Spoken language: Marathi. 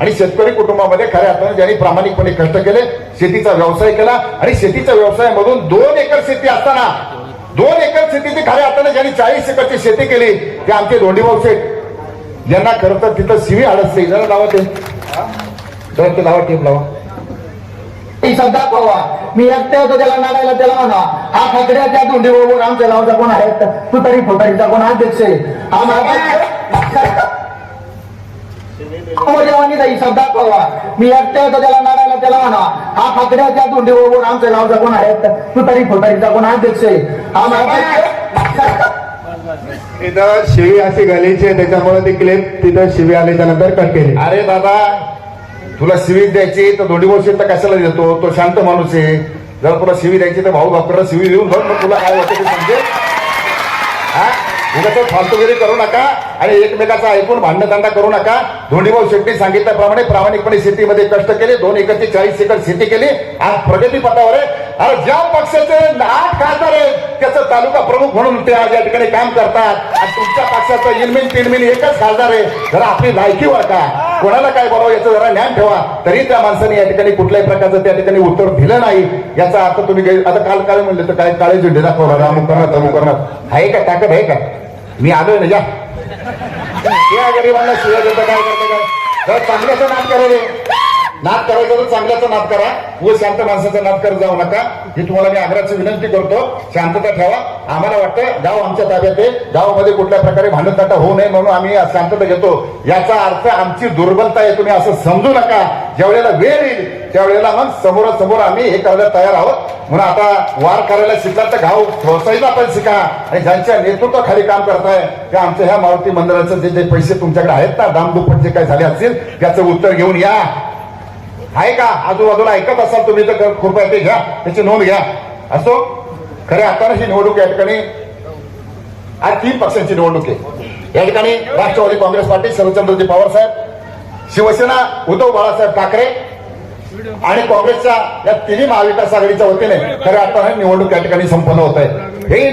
आणि शेतकरी कुटुंबामध्ये खऱ्या अर्थाने ज्यांनी प्रामाणिकपणे कष्ट केले शेतीचा व्यवसाय केला आणि शेतीच्या व्यवसायामधून दोन एकर शेती असताना दोन एकर शेतीची खऱ्या अर्थाने ज्यांनी चाळीस एकरची शेती केली ते आमचे दोंडीभाऊ शेठ ज्यांना खरं तर तिथं शिवी अडचते जरा लावा ते. जरा ते लावा टेप लावा. ती शब्द मी एकटे होतो त्याला नागायला त्याला म्हणा. हा खकड्याच्या धुंडी आमच्या गावचा कोण आहे तू तरी फुटारीचा कोण अध्यक्ष आहे? हा माझा जवानी ताई मी एकट्या होतो त्याला नाडायला त्याला म्हणा हा फाकड्याच्या धुंडी बरोबर आमच्या गावचा कोण आहे तू तरी फुटारीचा कोण अध्यक्ष आहे हा तिथं शिवी असे घालायची त्याच्यामुळे ते क्लेम तिथं शिवी आल्याच्यानंतर कट केली. अरे बाबा तुला शिवी द्यायची तर दोंडीभाऊ वर्षी तर कशाला देतो? तो शांत माणूस आहे. जर तुला शिवी द्यायची तर भाऊ भाकरला शिवी देऊन बघ मग तुला काय वाटतं ते समजेल उगाच फालतूगिरी करू नका आणि एकमेकाचा ऐकून भांडणदांडा करू नका. धोंडीभाऊ शेट्टी सांगितल्याप्रमाणे प्रामाणिकपणे शेतीमध्ये कष्ट केले. दोन एकरची चाळीस एकर शेती केली. आज प्रगती पथावर आहे. अरे ज्या पक्षाचे आठ खासदार आहेत त्याचं तालुका प्रमुख म्हणून ते आज या ठिकाणी काम करतात. आणि तुमच्या पक्षाचं इनमिन तिनमिन एकच खासदार आहे. जरा आपली लायकी का? कोणाला काय बोलावं याचं जरा ज्ञान ठेवा. तरी त्या माणसाने या ठिकाणी कुठल्याही प्रकारचं त्या ठिकाणी उत्तर दिलं नाही. याचा अर्थ तुम्ही आता काल काय म्हणले तर काय? काळे झेंडे दाखवणार अमुक करणार अमुक करणार आहे का? ताकद आहे का? मी आलोय ना जा या गरिबांना शिवाय देतं काय करतं काय चांगल्याचं नाद करा रे. नाद करायचं तर चांगल्याचा नाद करा. व शांत माणसाचा नाद करत जाऊ नका. ही तुम्हाला मी आग्राची विनंती करतो. शांतता ठेवा. आम्हाला वाटतं गाव आमच्या ताब्यात आहे. गावामध्ये कुठल्या प्रकारे भांडणताटा होऊ नये म्हणून आम्ही शांतता घेतो. याचा अर्थ आमची दुर्बलता आहे. तुम्ही असं समजू नका. ज्यावेळेला वेळ येईल त्यावेळेला मग समोरासमोर आम्ही हे करायला तयार आहोत. म्हणून आता वार करायला शिकला तर गाव ठोसायला पण शिका. आणि ज्यांच्या नेतृत्वाखाली काम करताय त्या आमच्या ह्या मारुती मंदिराचे जे जे पैसे तुमच्याकडे आहेत ना दामदुप्पट जे काही झाले असतील त्याचं उत्तर घेऊन या. आहे का? आजूबाजूला ऐकत असाल तुम्ही तर कृपया ते घ्या त्याची नोंद घ्या. असो खऱ्या अर्थानं ही निवडणूक या ठिकाणी आज तीन पक्षांची निवडणूक आहे. या ठिकाणी राष्ट्रवादी काँग्रेस पार्टी शरदचंद्रजी पवार साहेब शिवसेना उद्धव बाळासाहेब ठाकरे आणि काँग्रेसच्या या तिन्ही महाविकास आघाडीच्या वतीने खरं आता निवडणूक या ठिकाणी संपन्न होत आहे हे